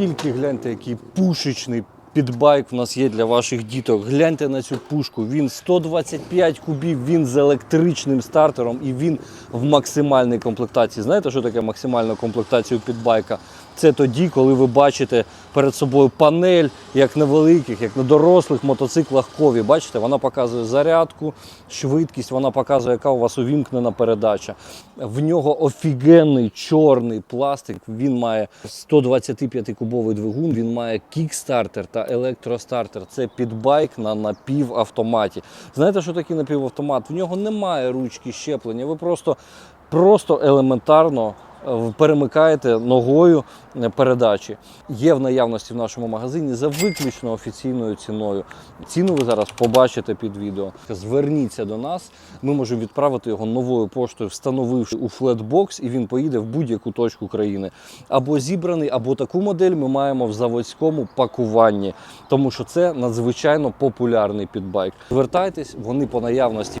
Наскільки гляньте, який пушечний підбайк в нас є для ваших діток. Гляньте на цю пушку. Він 125 кубів, він з електричним стартером і він в максимальній комплектації. Знаєте, що таке максимальна комплектація у підбайка? Це тоді, коли ви бачите перед собою панель, як на великих, як на дорослих мотоциклах кові. Бачите, вона показує зарядку, швидкість, вона показує, яка у вас увімкнена передача. В нього офігенний чорний пластик. Він має 125-кубовий двигун, він має кікстартер та електростартер. Це підбайк на напівавтоматі. Знаєте, що таке напівавтомат? В нього немає ручки щеплення. Ви просто, просто елементарно перемикаєте ногою передачі. Є в наявності в нашому магазині за виключно офіційною ціною. Ціну ви зараз побачите під відео. Зверніться до нас, ми можемо відправити його новою поштою, встановивши у флетбокс, і він поїде в будь-яку точку країни. Або зібраний, або таку модель ми маємо в заводському пакуванні, тому що це надзвичайно популярний підбайк. Звертайтесь, вони по наявності